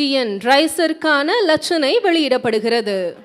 TN ரைசருக்கான லட்சணை வெளியிடப்படுகிறது.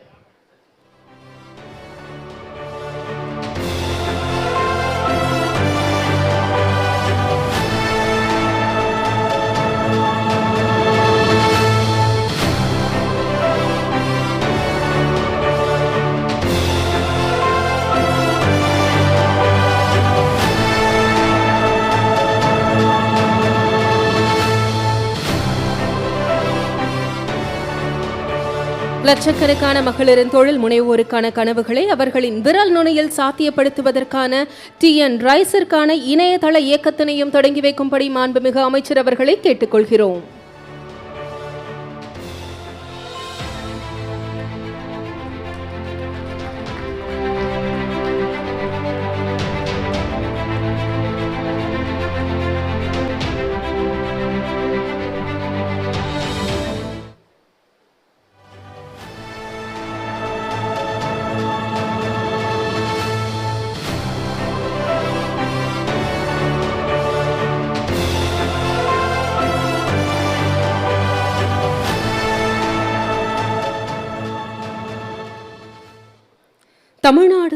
லட்சக்கணக்கான மகளிரின் தொழில் முனைவோருக்கான கனவுகளை அவர்களின் விரல் நுனியில் சாத்தியப்படுத்துவதற்கான டிஎன் ரைஸிற்கான இணையதள இயக்கத்தினையும் தொடங்கி வைக்கும்படி மாண்புமிகு அமைச்சர் அவர்களை கேட்டுக்கொள்கிறோம்.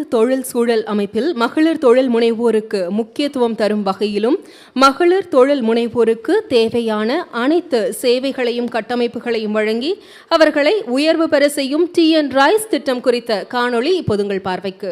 தொழில் சூழல் அமைப்பில் மகளிர் தொழில் முனைவோருக்கு முக்கியத்துவம் தரும் வகையிலும் மகளிர் தொழில் முனைவோருக்கு தேவையான அனைத்து சேவைகளையும் கட்டமைப்புகளையும் வழங்கி அவர்களை உயர்வு பெற செய்யும் டிஎன் ராய்ஸ் திட்டம் குறித்த காணொளி இப்போது உங்கள் பார்வைக்கு.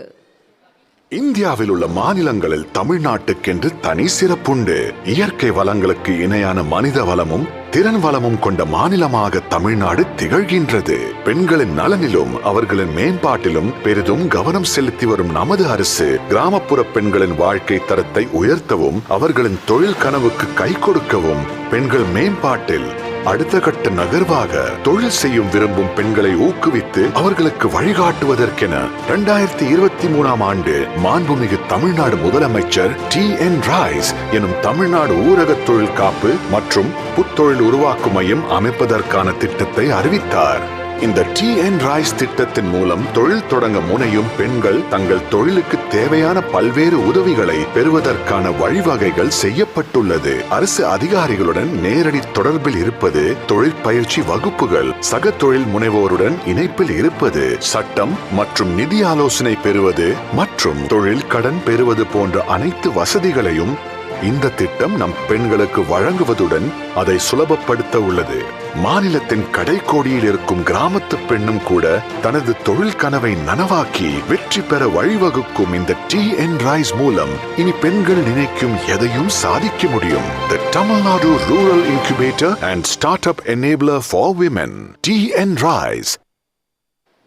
இந்தியாவில் உள்ள மாநிலங்களில் தமிழ்நாட்டுக்கென்று தனி சிறப்புண்டு. இயற்கை வளங்களுக்கு இணையான மனித வளமும் திறன் வளமும் கொண்ட மாநிலமாக தமிழ்நாடு திகழ்கின்றது. பெண்களின் நலனிலும் அவர்களின் மேம்பாட்டிலும் பெரிதும் கவனம் செலுத்தி வரும் நமது அரசு கிராமப்புற பெண்களின் வாழ்க்கை தரத்தை உயர்த்தவும் அவர்களின் தொழில் கனவுக்கு கை கொடுக்கவும் பெண்கள் மேம்பாட்டில் அடுத்த கட்ட நகர்வாக தொழில் செய்யும் விரும்பும் பெண்களை ஊக்குவித்து அவர்களுக்கு வழிகாட்டுவதற்கென இரண்டாயிரத்தி இருபத்தி மூணாம் ஆண்டு மாண்புமிகு தமிழ்நாடு முதலமைச்சர் டி என் ராய்ஸ் எனும் தமிழ்நாடு ஊரக தொழில் காப்பு மற்றும் புத்தொழில் உருவாக்கும் மையம் அமைப்பதற்கான திட்டத்தை அறிவித்தார். இந்த டி என் ராய்ஸ் திட்டத்தின் மூலம் தொழில் தொடங்க முனையும் பெண்கள் தங்கள் தொழிலுக்கு தேவையான பல்வேறு உதவிகளை பெறுவதற்கான வழிவகைகள் செய்யப்பட்டுள்ளது. அரசு அதிகாரிகளுடன் நேரடி தொடர்பில் இருப்பது தொழில் பயிற்சி வகுப்புகள் சக தொழில் முனைவோருடன் இணைப்பில் இருப்பது சட்டம் மற்றும் நிதி ஆலோசனை பெறுவது மற்றும் தொழில் கடன் பெறுவது போன்ற அனைத்து வசதிகளையும் இந்த திட்டம் நம் பெண்களுக்கு வழங்குவதுடன் அதை சுலபப்படுத்த உள்ளது. மாநிலத்தின் கடைக்கோடியில் இருக்கும் கிராமத்து பெண்ணும் கூட தனது தொழில் கனவை நனவாக்கி வெற்றி பெற வழிவகுக்கும் இந்த டி என் ரைஸ் மூலம் இனி பெண்கள் நினைக்கும் எதையும் சாதிக்க முடியும். The Tamil Nadu rural incubator and start up enabler for women T N rise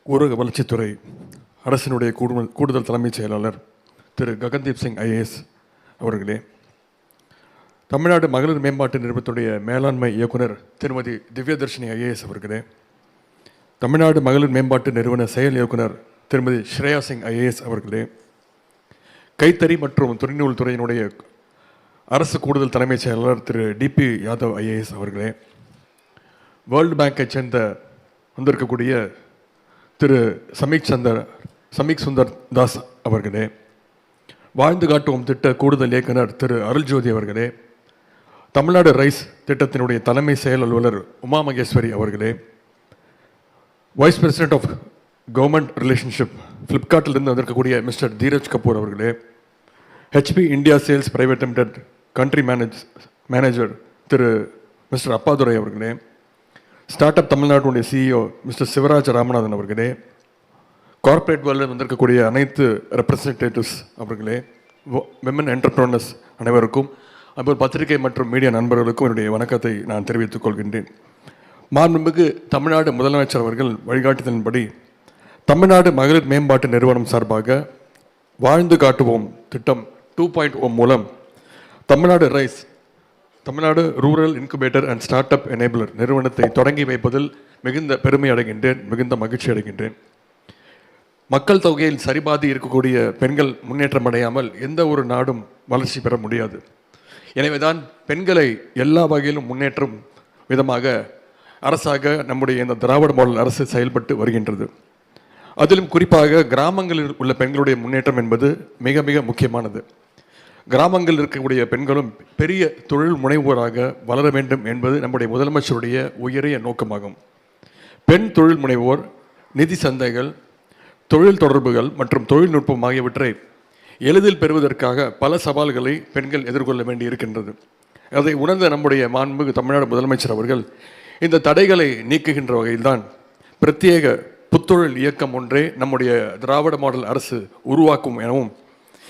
ஊரக வளர்ச்சித்துறை அரசினுடைய கூடுதல் கூடுதல் தலைமைச் செயலாளர் திரு ககன்தீப் சிங் ஐஏஎஸ் அவர்களே தமிழ்நாடு மகளிர் மேம்பாட்டு நிறுவனத்துடைய மேலாண்மை இயக்குனர் திருமதி திவ்யதர்ஷினி ஐஏஎஸ் அவர்களே தமிழ்நாடு மகளிர் மேம்பாட்டு நிறுவன செயல் இயக்குனர் திருமதி ஸ்ரேயா சிங் ஐஏஎஸ் அவர்களே கைத்தறி மற்றும் துறைநூல் துறையினுடைய அரசு கூடுதல் தலைமைச் செயலாளர் திரு டிபி யாதவ் ஐஏஎஸ் அவர்களே வேர்ல்டு பேங்கை சேர்ந்த வந்திருக்கக்கூடிய திரு சமீக் சந்தர் சமீக் சுந்தர் தாஸ் அவர்களே வாழ்ந்து காட்டுவோம் திட்ட கூடுதல் இயக்குனர் திரு அருள்ஜோதி அவர்களே தமிழ்நாடு ரைஸ் திட்டத்தினுடைய தலைமை செயல் அலுவலர் உமா மகேஸ்வரி அவர்களே vice president of government relationship ஃப்ளிப்கார்ட்டிலிருந்து வந்திருக்கக்கூடிய மிஸ்டர் தீரஜ் கபூர் அவர்களே HP India sales private limited country manage manager திரு மிஸ்டர் அப்பாதுரை அவர்களே ஸ்டார்ட் அப் தமிழ்நாட்டுடைய சிஇஓ மிஸ்டர் சிவராஜ் ராமநாதன் அவர்களே கார்ப்பரேட் வேர்ல்டில் வந்திருக்கக்கூடிய அனைத்து ரெப்ரசன்டேட்டிவ்ஸ் அவர்களே விமன் என்டர்பிரனர்ஸ் அனைவருக்கும் அதுபோல் பத்திரிகை மற்றும் மீடியா நண்பர்களுக்கும் என்னுடைய வணக்கத்தை நான் தெரிவித்துக் கொள்கின்றேன். மாண்புமிகு தமிழ்நாடு முதலமைச்சர் அவர்கள் வழிகாட்டுதலின்படி தமிழ்நாடு மகளிர் மேம்பாட்டு நிறுவனம் சார்பாக வாழ்ந்து காட்டுவோம் திட்டம் டூ பாயிண்ட் ஓ மூலம் Tamil Nadu rise Tamil Nadu rural incubator and start up enabler நிறுவனத்தை தொடங்கி வைப்பதில் மிகுந்த பெருமை அடைகின்றேன் மிகுந்த மகிழ்ச்சி அடைகின்றேன். மக்கள் தொகையில் சரிபாதி இருக்கக்கூடிய பெண்கள் முன்னேற்றம் அடையாமல் எந்த ஒரு நாடும் வளர்ச்சி பெற முடியாது. எனவேதான் பெண்களை எல்லா வகையிலும் முன்னேற்றும் விதமாக அரசாக நம்முடைய இந்த திராவிட மாடல் அரசு செயல்பட்டு வருகின்றது. அதிலும் குறிப்பாக கிராமங்களில் உள்ள பெண்களுடைய முன்னேற்றம் என்பது மிக மிக முக்கியமானது. கிராமங்களில் இருக்கக்கூடிய பெண்களும் பெரிய தொழில் முனைவோராக வளர வேண்டும் என்பது நம்முடைய முதலமைச்சருடைய உயரிய நோக்கமாகும். பெண் தொழில் முனைவோர் நிதி சந்தைகள் தொழில் தொடர்புகள் மற்றும் தொழில்நுட்பம் ஆகியவற்றை எளிதில் பெறுவதற்காக பல சவால்களை பெண்கள் எதிர்கொள்ள வேண்டி இருக்கின்றது அதை உணர்ந்த நம்முடைய மாண்புமிகு தமிழ்நாடு முதலமைச்சர் அவர்கள் இந்த தடைகளை நீக்குகின்ற வகையில்தான் பிரத்யேக புத்தொழில் இயக்கம் ஒன்றே நம்முடைய திராவிட மாடல் அரசு உருவாக்கும் எனவும்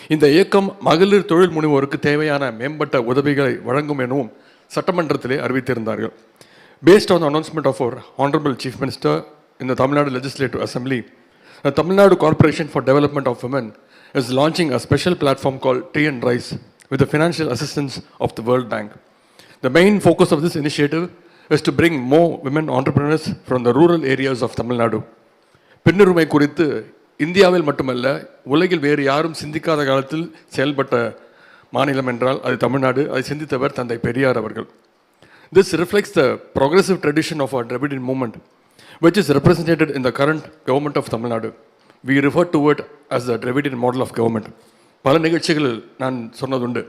இந்த இயக்கம் மகளிர் தொழில் முனைவோருக்கு தேவையான மேம்பட்ட உதவிகளை வழங்கும் எனவும் சட்டமன்றத்திலே அறிவித்திருந்தார்கள். Based on announcement of our our chief minister இந்த Tamil Nadu legislative assembly Tamil Nadu corporation for development of women Corporation for Development of Women is launching a special platform called Tea and Rice with the financial assistance of the World Bank. The main focus of this initiative is to bring more women entrepreneurs from the rural areas of Tamil Nadu. பெண்ணுரிமை குறித்து இந்தியாவில் மட்டுமல்ல உலகில் வேறு யாரும் சிந்திக்காத காலத்தில் செயல்பட்ட மாநிலம் என்றால் அது தமிழ்நாடு அதை சிந்தித்தவர் தந்தை பெரியார் அவர்கள் This reflects the progressive tradition of our Dravidian movement, which is represented in the current government of Tamil we refer to it as the the model of government பல நிகழ்ச்சிகளில் நான் சொன்னதுண்டு.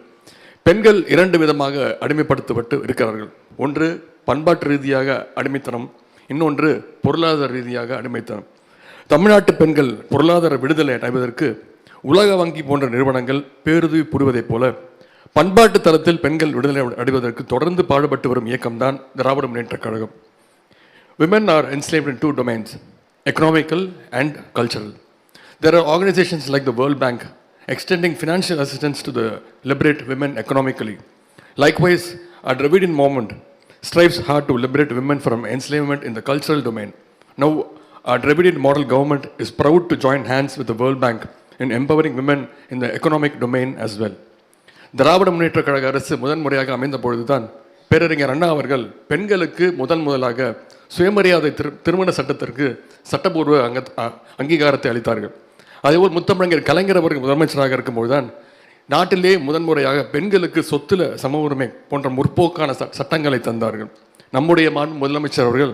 பெண்கள் இரண்டு விதமாக அடிமைப்படுத்தப்பட்டு இருக்கிறார்கள். ஒன்று பண்பாட்டு ரீதியாக அடிமைத்தனம் இன்னொன்று பொருளாதார ரீதியாக அடிமைத்தனம். தமிழ்நாட்டு பெண்கள் பொருளாதார விடுதலை அடைவதற்கு உலக வங்கி போன்ற நிறுவனங்கள் பேருதவி புரிவதைப் போல பண்பாட்டு தளத்தில் பெண்கள் விடுதலை அடைவதற்கு தொடர்ந்து பாடுபட்டு வரும் இயக்கம்தான் Dravida Munnetra Kazhagam. Women are enslaved in two domains economical and cultural. There are organizations like the World Bank extending financial assistance to the liberate women economically. Likewise, our Dravidian movement strives hard to liberate women from enslavement in the cultural domain. Now, our Dravidian model government is proud to join hands with the World Bank in empowering women in the economic domain as well. Dravida Munnetra Kazhaga அரசு முதன்முறையாக அமைந்த பொழுதுதான் பேரறிஞர் அண்ணா அவர்கள் பெண்களுக்கு முதன் முதலாக சுயமரியாதை திரு திருமண சட்டத்திற்கு சட்டப்பூர்வ அங்க அ- அங்கீகாரத்தை அளித்தார்கள். அதேபோல் முத்தமிழங்கர் கலைஞர் அவர்கள் முதலமைச்சராக இருக்கும்போதுதான் நாட்டிலே முதன்முறையாக பெண்களுக்கு சொத்துல சம உரிமை போன்ற முற்போக்கான ச- சட்டங்களை தந்தார்கள். நம்முடைய மாண்பு முதலமைச்சர் அவர்கள்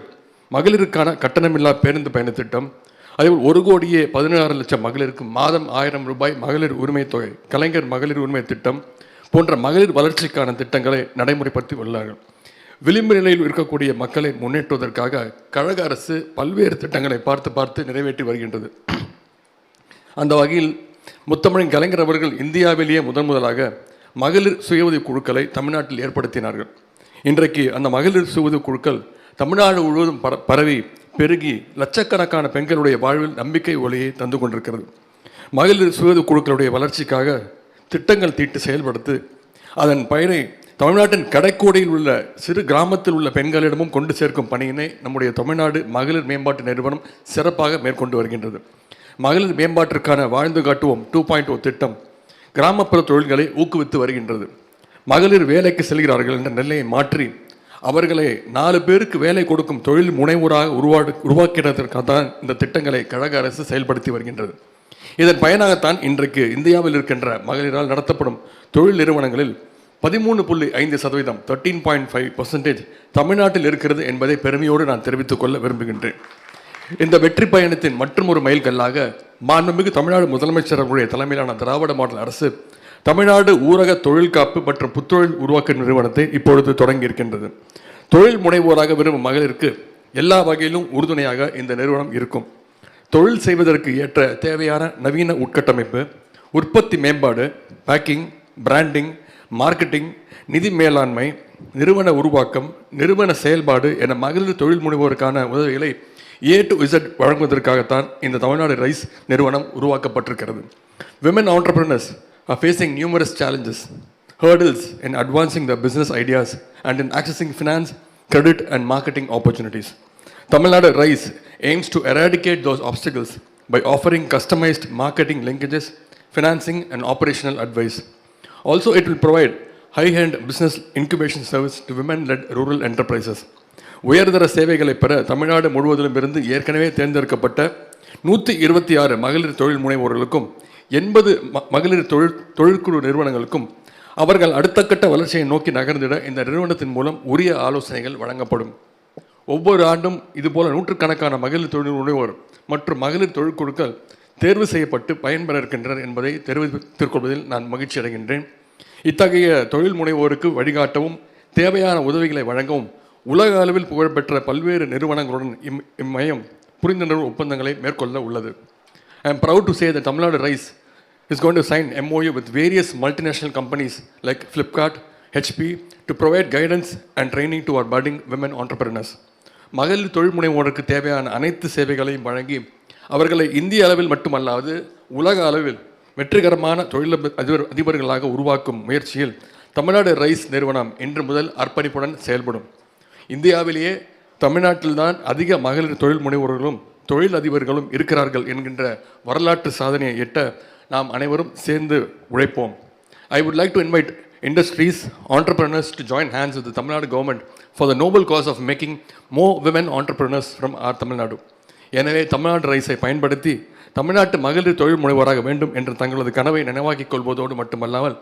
மகளிருக்கான கட்டணமில்லா பேருந்து பயண திட்டம் அதேபோல் ஒரு கோடியே பதினாறு லட்சம் மகளிருக்கு மாதம் ஆயிரம் ரூபாய் மகளிர் உரிமை தொகை கலைஞர் மகளிர் உரிமை திட்டம் போன்ற மகளிர் வளர்ச்சிக்கான திட்டங்களை நடைமுறைப்படுத்தி உள்ளார்கள். விளிம்பு நிலையில் இருக்கக்கூடிய மக்களை முன்னேற்றுவதற்காக கழக அரசு பல்வேறு திட்டங்களை பார்த்து பார்த்து நிறைவேற்றி வருகின்றது. அந்த வகையில் முத்தமிழின் கலைஞர் அவர்கள் இந்தியாவிலேயே முதன் முதலாக மகளிர் சுய உதவிக் குழுக்களை தமிழ்நாட்டில் ஏற்படுத்தினார்கள். இன்றைக்கு அந்த மகளிர் சுய குழுக்கள் தமிழ்நாடு முழுவதும் பர பரவி பெருகி லட்சக்கணக்கான பெண்களுடைய வாழ்வில் நம்பிக்கை ஒளியை தந்து கொண்டிருக்கிறது. மகளிர் சுய குழுக்களுடைய வளர்ச்சிக்காக திட்டங்கள் தீட்டு செயல்படுத்து அதன் பயனை தமிழ்நாட்டின் கடைக்கோடியில் உள்ள சிறு கிராமத்தில் உள்ள பெண்களிடமும் கொண்டு சேர்க்கும் பணியினை நம்முடைய தமிழ்நாடு மகளிர் மேம்பாட்டு நிறுவனம் சிறப்பாக மேற்கொண்டு வருகின்றது. மகளிர் மேம்பாட்டிற்கான வாழ்ந்து காட்டுவோம் டூ பாயிண்ட் ஓ திட்டம் கிராமப்புற தொழில்களை ஊக்குவித்து வருகின்றது. மகளிர் வேலைக்கு செல்கிறார்கள் என்ற நிலையை மாற்றி அவர்களை நாலு பேருக்கு வேலை கொடுக்கும் தொழில் முனைவோராக உருவாடு உருவாக்கிறதற்காக தான் இந்த திட்டங்களை கழக அரசு செயல்படுத்தி வருகின்றது. இதன் பயனாகத்தான் இன்றைக்கு இந்தியாவில் இருக்கின்ற மகளிரால் நடத்தப்படும் தொழில் நிறுவனங்களில் பதிமூணு புள்ளி ஐந்து சதவீதம் தேர்ட்டீன் பாயிண்ட் ஃபைவ் பர்சன்டேஜ் தமிழ்நாட்டில் இருக்கிறது என்பதை பெருமையோடு நான் தெரிவித்துக் கொள்ள விரும்புகின்றேன். இந்த வெற்றி பயணத்தின் மற்றும் ஒரு மைல்கல்லாக மாண்புமிகு தமிழ்நாடு முதலமைச்சர் அவருடைய தலைமையிலான திராவிட மாடல் அரசு தமிழ்நாடு ஊரக தொழில் காப்பு மற்றும் புத்தொழில் உருவாக்க நிறுவனத்தை இப்பொழுது தொடங்கி இருக்கின்றது தொழில் முனைவோராக விரும்பும் மகளிருக்கு எல்லா வகையிலும் உறுதுணையாக இந்த நிறுவனம் இருக்கும். தொழில் செய்வதற்கு ஏற்ற தேவையான நவீன உட்கட்டமைப்பு உற்பத்தி மேம்பாடு பேக்கிங் பிராண்டிங் மார்க்கெட்டிங் நிதி மேலாண்மை நிறுவன உருவாக்கம் நிறுவன செயல்பாடு என மகளிர் தொழில் முனைவோருக்கான உதவிகளை ஏ டு இசட் வழங்குவதற்காகத்தான் இந்த தமிழ்நாடு ரைஸ் நிறுவனம் உருவாக்கப்பட்டிருக்கிறது women entrepreneurs are facing numerous challenges, hurdles in advancing their business ideas and in accessing finance, credit, and marketing opportunities. Tamil Nadu RISE aims to eradicate those obstacles by offering customized marketing linkages, financing, and operational advice. Also, it will provide high-end business incubation service to women-led rural enterprises. உயர்தர சேவைகளை பெற தமிழ்நாடு முழுவதிலும் இருந்து ஏற்கனவே தேர்ந்தெடுக்கப்பட்ட நூற்றி இருபத்தி ஆறு மகளிர் தொழில் முனைவோர்களுக்கும் எண்பது மகளிர் தொழில் தொழிற்குழு நிறுவனங்களுக்கும் அவர்கள் அடுத்த கட்ட வளர்ச்சியை நோக்கி நகர்ந்திட இந்த நிறுவனத்தின் மூலம் உரிய ஆலோசனைகள் வழங்கப்படும் ஒவ்வொரு ஆண்டும் இதுபோல நூற்றுக்கணக்கான மகளிர் தொழில் முனைவோர் மற்றும் மகளிர் தொழிற்குழுக்கள் தேர்வு செய்யப்பட்டு பயன்பெற இருக்கின்றனர் என்பதை தெரிவித்துக் கொள்வதில் நான் மகிழ்ச்சி அடைகின்றேன் இத்தகைய தொழில் முனைவோருக்கு வழிகாட்டவும் தேவையான உதவிகளை வழங்கவும் உலக அளவில் புகழ்பெற்ற பல்வேறு நிறுவனங்களுடன் இம் இம்மையம் புரிந்துணர்வு ஒப்பந்தங்களை மேற்கொள்ள உள்ளது I am proud to say the Tamil Nadu rise is is going to sign MOU with various multinational companies like Flipkart, HP to provide guidance and training to our budding women entrepreneurs. மகளிர் தொழில் முனைவோருக்கு தேவையான அனைத்து சேவைகளையும் வழங்கி அவர்களை இந்திய அளவில் மட்டுமல்லாது உலக அளவில் வெற்றிகரமான தொழில் அதிபர் அதிபர்களாக உருவாக்கும் முயற்சியில் தமிழ்நாடு ரைஸ் நிறுவனம் இன்று முதல் அர்ப்பணிப்புடன் செயல்படும் இந்தியாவிலேயே தமிழ்நாட்டில்தான் அதிக மகளிர் தொழில் முனைவோர்களும் தொழில் அதிபர்களும் இருக்கிறார்கள் என்கின்ற வரலாற்று சாதனையை எட்ட நாம் அனைவரும் சேர்ந்து உழைப்போம் I would like to invite industries, entrepreneurs to join hands with the Tamil Nadu government for the noble cause of making more women entrepreneurs from our Tamil Nadu. எனவே தமிழ்நாடு ரைஸை பயன்படுத்தி தமிழ்நாட்டு மகளிர் தொழில் முனைவோராக வேண்டும் என்ற தங்களது கனவை நினைவாக்கிக் கொள்வதோடு மட்டுமல்லாமல்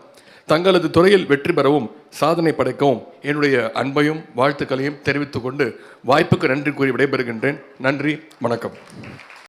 தங்களது துறையில் வெற்றி பெறவும் சாதனை படைக்கவும் என்னுடைய அன்பையும் வாழ்த்துக்களையும் தெரிவித்துக்கொண்டு வாய்ப்புக்கு நன்றி கூறி விடைபெறுகின்றேன். நன்றி வணக்கம்.